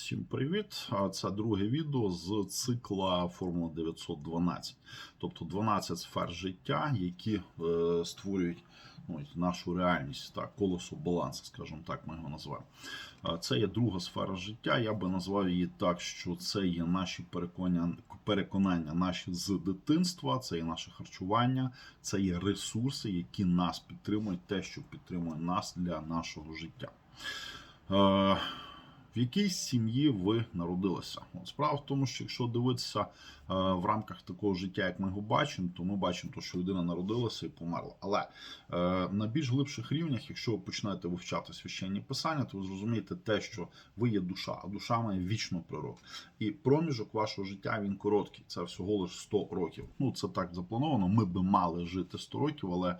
Всім привіт! Це друге відео з цикла Формула 912. Тобто 12 сфер життя, які е, створюють ну, нашу реальність, так, колесо балансу, скажімо так, ми його називаємо. Це є друга сфера життя. Я би назвав її так, що це є наші переконання, переконання наші з дитинства, це є наше харчування, це є ресурси, які нас підтримують, те, що підтримує нас для нашого життя. Е, в якій сім'ї ви народилися? От справа в тому, що якщо дивитися е, в рамках такого життя, як ми його бачимо, то ми бачимо, що людина народилася і померла. Але е, на більш глибших рівнях, якщо ви почнете вивчати священні писання, то ви зрозумієте те, що ви є душа, а душа має вічну природу. І проміжок вашого життя він короткий. Це всього лише 100 років. Ну це так заплановано. Ми би мали жити 100 років, але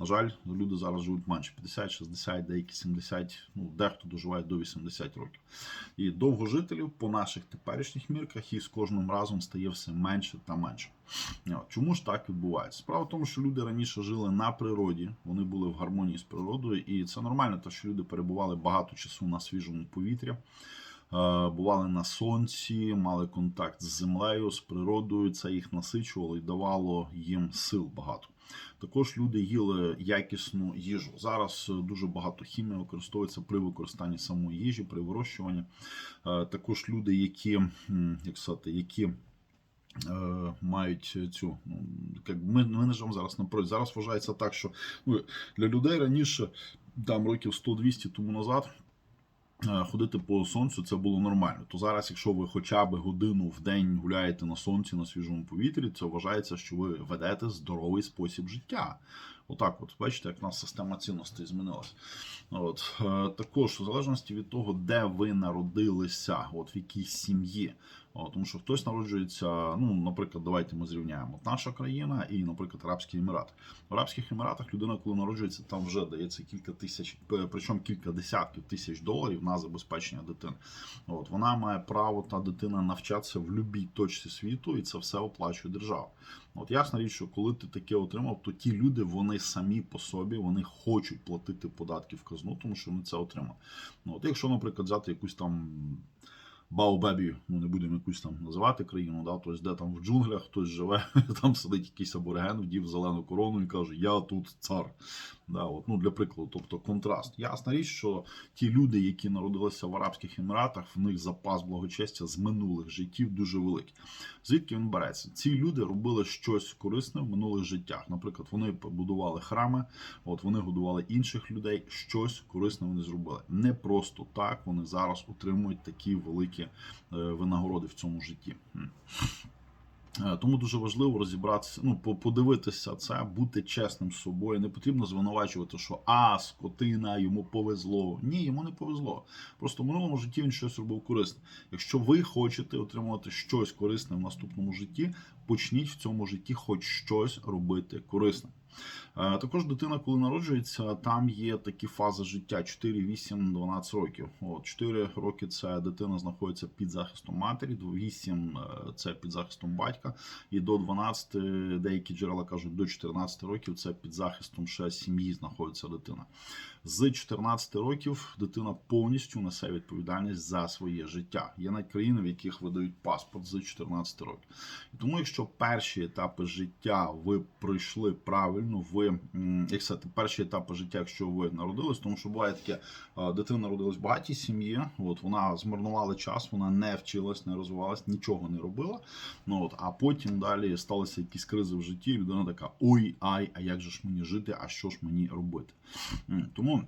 на жаль, люди зараз живуть менше 50, 60, деякі 70, ну дехто доживає до 80 років. І довгожителів по наших теперішніх мірках їх з кожним разом стає все менше та менше. Чому ж так відбувається? Справа в тому, що люди раніше жили на природі, вони були в гармонії з природою, і це нормально, тому що люди перебували багато часу на свіжому повітрі. Е, Бували на сонці, мали контакт з землею, з природою. Це їх насичувало і давало їм сил багато. Також люди їли якісну їжу. Зараз е, дуже багато хімії використовується при використанні самої їжі, при вирощуванні. Е, Також люди, які, як сказати, які мають цю, ну, як ми, ми не живемо зараз напроти. Зараз вважається так, що ну, для людей раніше, там років 100-200 тому назад. Е, Ходити по сонцю це було нормально. То зараз, якщо ви хоча б годину в день гуляєте на сонці на свіжому повітрі, це вважається, що ви ведете здоровий спосіб життя. Отак, от бачите, як в нас система цінностей змінилася. От е, також в залежності від того, де ви народилися, от в якій сім'ї. Тому що хтось народжується, ну, наприклад, давайте ми зрівняємо наша країна і, наприклад, Арабські Емірати. В Арабських Еміратах людина, коли народжується, там вже дається кілька тисяч, причому кілька десятків тисяч доларів на забезпечення дитини. От вона має право та дитина навчатися в будь-якій точці світу, і це все оплачує держава. От ясна річ, що коли ти таке отримав, то ті люди вони самі по собі вони хочуть платити податки в казну, тому що вони це отримали. От якщо, наприклад, взяти якусь там. Баобебі, ну не будемо якусь там називати країну, да, тобто де там в джунглях хтось живе, там сидить якийсь абориген, вдів зелену корону і каже, я тут цар. Да, от, ну, Для прикладу, тобто контраст. Ясна річ, що ті люди, які народилися в Арабських Еміратах, в них запас благочестя з минулих життів дуже великий. Звідки він береться? Ці люди робили щось корисне в минулих життях. Наприклад, вони побудували храми, от вони годували інших людей, щось корисне вони зробили. Не просто так вони зараз отримують такі великі е, винагороди в цьому житті. Е, Тому дуже важливо розібратися, ну по- подивитися це, бути чесним з собою. Не потрібно звинувачувати, що а скотина йому повезло. Ні, йому не повезло. Просто в минулому житті він щось робив корисне. Якщо ви хочете отримувати щось корисне в наступному житті, почніть в цьому житті хоч щось робити корисне. Е, Також дитина, коли народжується, там є такі фази життя: 4, 8, 12 років. От 4 роки це дитина знаходиться під захистом матері, 8 е, це під захистом батька, і до 12, деякі джерела кажуть, до 14 років це під захистом ще сім'ї знаходиться дитина. З 14 років дитина повністю несе відповідальність за своє життя. Є навіть країни, в яких видають паспорт з 14 років. І тому, якщо перші етапи життя ви пройшли правильно, ви як сказати, перші етапи життя, якщо ви народились, тому що буває таке, дитина народилась в багатій сім'ї, от вона змарнувала час, вона не вчилась, не розвивалась, нічого не робила. Ну от, а потім далі сталися якісь кризи в житті. і Людина така: ой, ай, а як же ж мені жити, а що ж мені робити? М, Тому.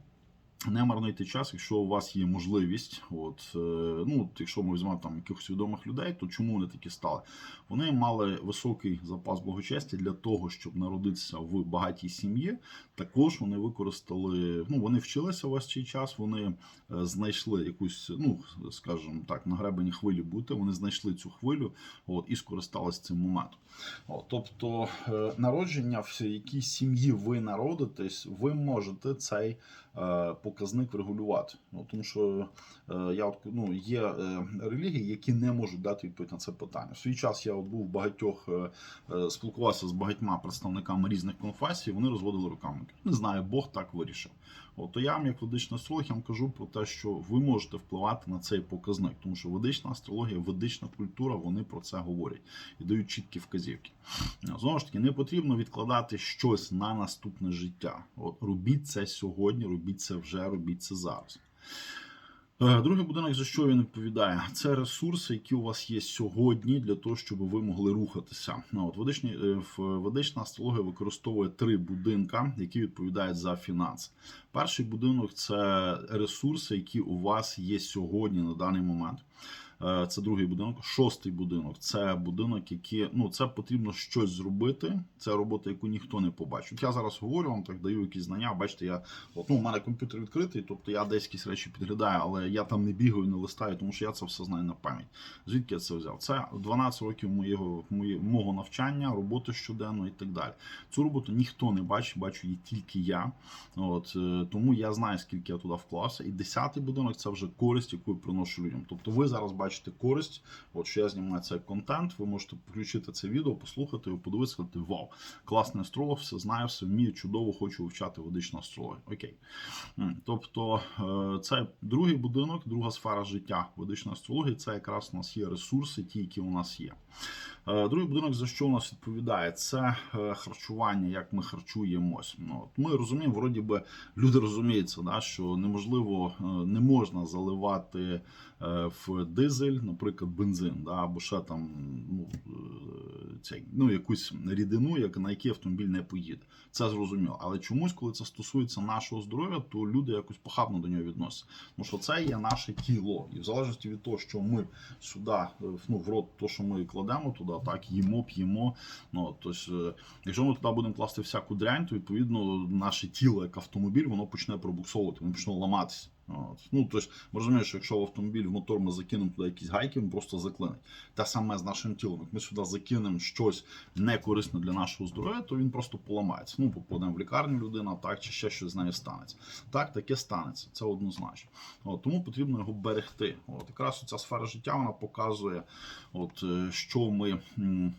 Не марнуйте час, якщо у вас є можливість, от е, ну якщо ми візьмемо там якихось відомих людей, то чому вони такі стали? Вони мали високий запас благочестя для того, щоб народитися в багатій сім'ї. Також вони використали, ну вони вчилися весь цей час. Вони е, знайшли якусь, ну скажімо так, на гребені хвилі бути. Вони знайшли цю хвилю, от і скористалися цим моментом. От, тобто, е, народження в якій сім'ї ви народитесь, ви можете цей показник врегулювати. Ну, тому що е, я ну, є е, релігії, які не можуть дати відповідь на це питання. В свій час я от був багатьох е, е, спілкувався з багатьма представниками різних конфесій. Вони розводили руками. Не знаю, Бог так вирішив. От, я вам, як ведичний астролог, вам кажу про те, що ви можете впливати на цей показник, тому що ведична астрологія, ведична культура, вони про це говорять і дають чіткі вказівки. Знову ж таки, не потрібно відкладати щось на наступне життя. От робіть це сьогодні, робіть це вже, робіть це зараз. Е, Другий будинок, за що він відповідає? Це ресурси, які у вас є сьогодні для того, щоб ви могли рухатися. Ну, от ведичні, е, в- ведична астрологія використовує три будинка, які відповідають за фінанси. Перший будинок це ресурси, які у вас є сьогодні на даний момент. Е, Це другий будинок. Шостий будинок це будинок, який ну це потрібно щось зробити. Це робота, яку ніхто не побачить. Я зараз говорю вам, так даю якісь знання. Бачите, я от, ну, у мене комп'ютер відкритий, тобто я десь якісь речі підглядаю, але я там не бігаю, не листаю, тому що я це все знаю на пам'ять. Звідки я це взяв? Це 12 років моєго моє- мого навчання, роботи щоденно і так далі. Цю роботу ніхто не бачить, бачу її тільки я. От е, тому я знаю, скільки я туди вклався. І десятий будинок це вже користь, яку я приношу людям. Тобто, ви зараз бачите користь, от що я знімаю цей контент. Ви можете включити це відео, послухати його, подивитися, сказати, вау, класний астролог, все знаю, все вмію, чудово, хочу вивчати ведичну астрологію. Окей. Тобто, е, це другий будинок, друга сфера життя ведичної астрології. Це якраз у нас є ресурси, ті, які у нас є. Е, Другий будинок за що у нас відповідає? Це е, харчування, як ми харчуємось. Ну, ми розуміємо, вроді би люди розуміються, що неможливо, не можна заливати в дизель, наприклад, бензин, да, або ще там ну, е, цей, ну, якусь рідину, як, на який автомобіль не поїде. Це зрозуміло. Але чомусь, коли це стосується нашого здоров'я, то люди якось похабно до нього відносяться. Тому що це є наше тіло. І в залежності від того, що ми сюди, е, ну, в рот, то, що ми кладемо туди, так, їмо, п'ємо. Ну, тобто, якщо ми туди будемо класти всяку дрянь, то відповідно наше тіло, як автомобіль, воно почне пробуксовувати, воно почне ламатися. От. Ну, тобто, розуміємо, що якщо в автомобіль в мотор ми закинемо туди якісь гайки, він просто заклинить. Те саме з нашим тілом. Як ми сюди закинемо щось некорисне для нашого здоров'я, то він просто поламається. Ну, попадемо в лікарню людина, так, чи ще щось з нею станеться. Так, таке станеться, це однозначно. От, тому потрібно його берегти. От, якраз ця сфера життя вона показує, от, е, що ми,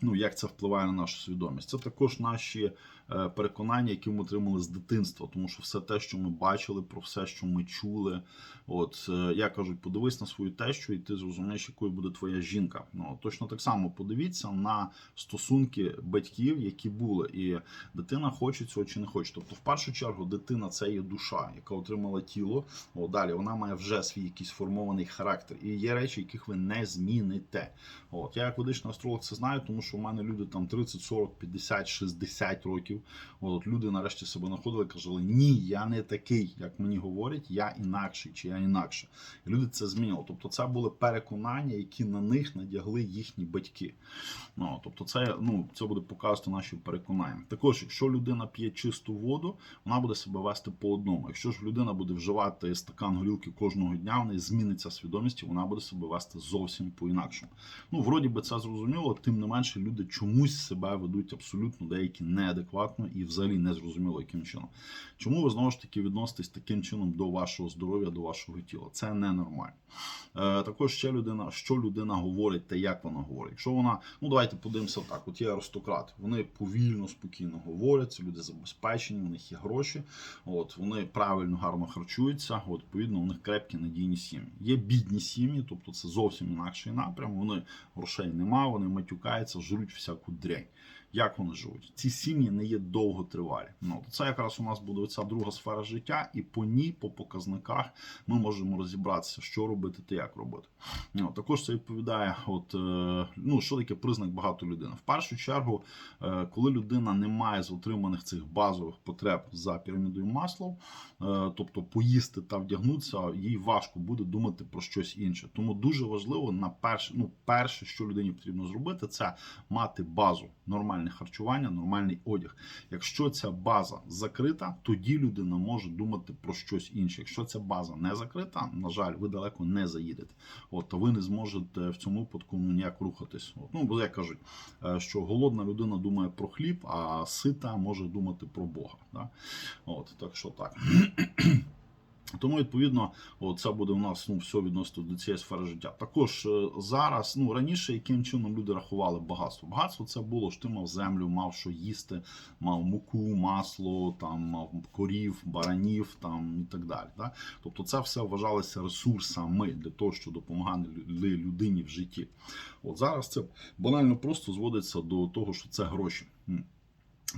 ну, як це впливає на нашу свідомість. Це також наші переконання, які ми отримали з дитинства, тому що все те, що ми бачили, про все, що ми чули. От е, я кажу, подивись на свою тещу, і ти зрозумієш, якою буде твоя жінка. Ну точно так само подивіться на стосунки батьків, які були, і дитина хоче цього чи не хоче. Тобто, в першу чергу, дитина це є душа, яка отримала тіло. О, далі вона має вже свій якийсь формований характер. І є речі, яких ви не зміните. От я як ведичний астролог це знаю, тому що у мене люди там 30, 40, 50, 60 років. От люди нарешті себе знаходили, казали, ні, я не такий, як мені говорять, я інакший чи я інакше. І люди це змінили. Тобто, це були переконання, які на них надягли їхні батьки. Ну, тобто, це ну це буде показувати наші переконання. Також, якщо людина п'є чисту воду, вона буде себе вести по одному. Якщо ж людина буде вживати стакан горілки кожного дня, в неї зміниться свідомість, і вона буде себе вести зовсім по інакшому. Ну, вроді би це зрозуміло, тим не менше люди чомусь себе ведуть абсолютно деякі неадекватно і взагалі не зрозуміло, яким чином. Чому ви знову ж таки відноситесь таким чином до вашого здоров'я, до вашого тіла? Це ненормально. Е, також ще людина, що людина говорить та як вона говорить. Якщо вона, ну давайте подивимося так: от є аристократи, вони повільно, спокійно говорять, це люди забезпечені, у них є гроші, от вони правильно, гарно харчуються. Відповідно, у них крепкі надійні сім'ї. Є бідні сім'ї, тобто це зовсім інакший напрям. Вони грошей нема, вони матюкаються, жруть всяку дрянь. Як вони живуть? Ці сім'ї не є довготривалі. Ну це якраз у нас буде ця друга сфера життя, і по ній, по показниках, ми можемо розібратися, що робити та як робити. Ну, також це відповідає, от е, ну що таке признак багато людини. В першу чергу, е, коли людина не має з отриманих цих базових потреб за пірамідою Маслоу, е, тобто поїсти та вдягнутися, їй важко буде думати про щось інше. Тому дуже важливо на перше, ну перше, що людині потрібно зробити, це мати базу, нормальне харчування, нормальний одяг. Якщо ця база закрита, тоді людина може думати про щось інше. Якщо ця база не закрита, на жаль, ви далеко не заїдете. От, то ви не зможете в цьому випадку ну, ніяк рухатись. От, ну, бо як кажуть, е, що голодна людина думає про хліб, а сита може думати про Бога. Да? От, так що так. Тому, відповідно, це буде у нас ну, все відносно до цієї сфери життя. Також е, зараз, ну раніше, яким чином люди рахували багатство? Багатство це було що ти мав землю, мав що їсти, мав муку, масло, там мав корів, баранів там і так далі. Да? Тобто, це все вважалося ресурсами для того, що допомагали людині в житті. От зараз це банально просто зводиться до того, що це гроші.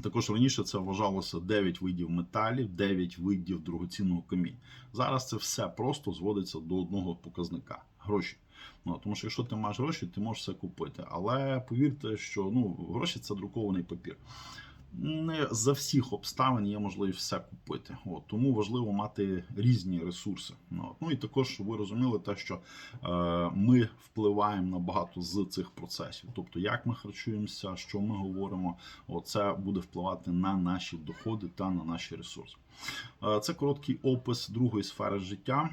Також раніше це вважалося 9 видів металів, 9 видів дорогоцінного каміння. Зараз це все просто зводиться до одного показника гроші. Ну, тому що якщо ти маєш гроші, ти можеш все купити. Але повірте, що ну, гроші це друкований папір. Не за всіх обставин є можливість все купити. От, тому важливо мати різні ресурси. Ну, от. ну і також щоб ви розуміли те, що е, ми впливаємо на багато з цих процесів. Тобто, як ми харчуємося, що ми говоримо, це буде впливати на наші доходи та на наші ресурси. Е, Це короткий опис другої сфери життя.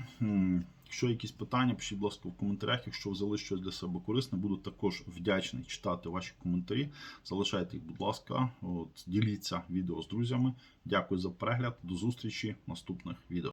Якщо якісь питання, пишіть, будь ласка, в коментарях. Якщо взяли щось для себе корисне, буду також вдячний читати ваші коментарі. Залишайте їх, будь ласка, от, діліться відео з друзями. Дякую за перегляд. До зустрічі в наступних відео.